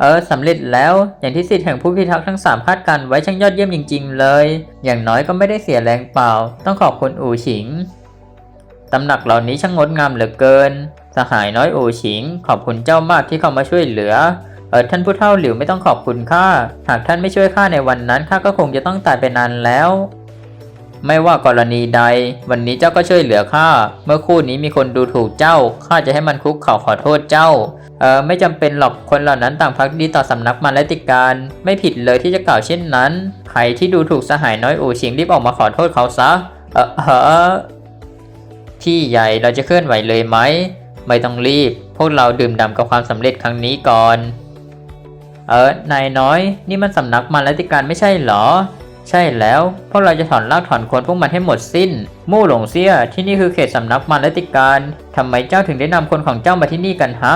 เออสำเร็จแล้วอย่างที่สิทธิ์แห่งผู้พิทักษ์ทั้งสามคาดการไว้ช่างยอดเยี่ยมจริง ๆ เลย อย่างน้อยก็ไม่ได้เสียแรงเปล่า ต้องขอบคุณอู่ฉิงตำหนักเหล่านี้ช่างงดงามเหลือเกิน สหายน้อยอู่ฉิง ขอบคุณเจ้ามากที่เข้ามาช่วยเหลือเออท่านผู้เฒ่าหลิวไม่ต้องขอบคุณข้าหากท่านไม่ช่วยข้าในวันนั้นข้าก็คงจะต้องตายไปนานแล้ว ไม่ว่ากรณีใด วันนี้เจ้าก็ช่วยเหลือข้า เมื่อคู่นี้มีคนดูถูกเจ้า ข้าจะให้มันคุกเข่าขอโทษเจ้า เออไม่จำเป็นหรอก คนเหล่านั้นต่างพักดีต่อสำนักมาและติการ ไม่ผิดเลยที่จะกล่าวเช่นนั้น ใครที่ดูถูกสหายน้อยอู่ชิงรีบออกมาขอโทษเขาซะ เออเออพี่ใหญ่เราจะเคลื่อนไหวเลยไหม ไม่ต้องรีบ พวกเราดื่มด่ำกับความสำเร็จครั้งนี้ก่อน เออนายน้อย นี่มันสำนักมาและติการไม่ใช่หรอ ใช่แล้ว พวกเราจะถอนรากถอนโคนพวกมันให้หมดสิ้น มู่หลงเซี่ยที่นี่คือเขตสำนักมันและติการทำไมเจ้าถึงได้นำคนของเจ้ามาที่นี่กันฮะ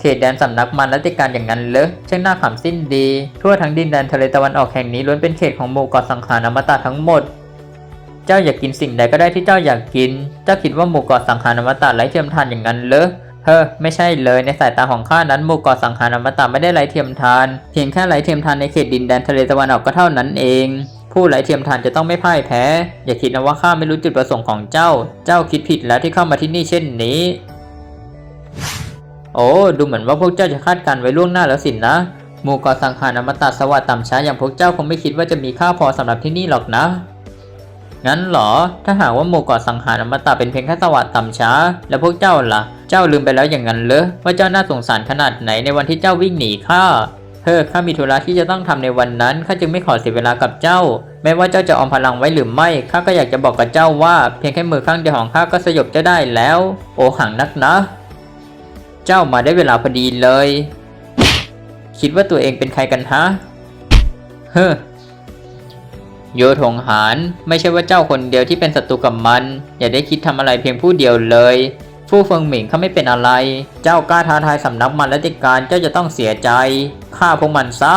เขตแดนสำนักมันและติการอย่างนั้นเลยช่างน่าขำสิ้นดี ทั่วทั้งดินแดนทะเลตะวันออกแห่งนี้ล้วนเป็นเขตของหมู่เกาะสังหารอมตะทั้งหมด เจ้าอยากกินสิ่งใดก็ได้ที่เจ้าอยากกิน เจ้าคิดว่าหมู่เกาะสังหารอมตะไร้เทียมทานอย่างนั้นเลยเฮ้อไม่ใช่เลยในสายตาของข้านั้นหมู่เกาะสังหารอมตะไม่ได้ไร้เทียมทาน เพียงแค่ไร้เทียมทานในเขตดินแดนทะเลตะวันออกก็เท่านั้นเอง ผู้ไร้เทียมทานจะต้องไม่พ่ายแพ้ อย่าคิดนะว่าข้าไม่รู้จุดประสงค์ของเจ้า เจ้าคิดผิดแล้วที่เข้ามาที่นี่เช่นนี้ โอ้ดูเหมือนว่าพวกเจ้าจะคาดการไว้ล่วงหน้าแล้วสินนะหมู่เกาะสังหารอมตะสวัสดิ์ต่ำช้าอย่างพวกเจ้าคงไม่คิดว่าจะมีค่าพอสำหรับที่นี่หรอกนะ งั้นหรอ ถ้าหากว่าหมู่เกาะสังหารอมตะเป็นเพียงแค่สวัสดิ์ต่ำช้า แล้วพวกเจ้าล่ะ เจ้าลืมไปแล้วอย่างนั้นเหรอว่าเจ้าน่าสงสารขนาดไหนในวันที่เจ้าวิ่งหนีข้า เฮ้อข้ามีธุระที่จะต้องทำในวันนั้นข้าจึงไม่ขอเสียเวลากับเจ้า แม้ว่าเจ้าจะออมพลังไว้หรือไม่ข้าก็อยากจะบอกกับเจ้าว่า เพียงแค่มือข้างเดียวของข้าก็สยบเจ้าได้แล้ว โอหังนักนะ เจ้ามาได้เวลาพอดีเลย คิดว่าตัวเองเป็นใครกันฮะเฮ้อโยธงหานไม่ใช่ว่าเจ้าคนเดียวที่เป็นศัตรูกับมัน อย่าได้คิดทำอะไรเพียงผู้เดียวเลย ฟู่เฟิงหมิงเขาไม่เป็นอะไร เจ้ากล้าท้าทายสำนักมันและติการเจ้าจะต้องเสียใจฆ่าพวกมันซะ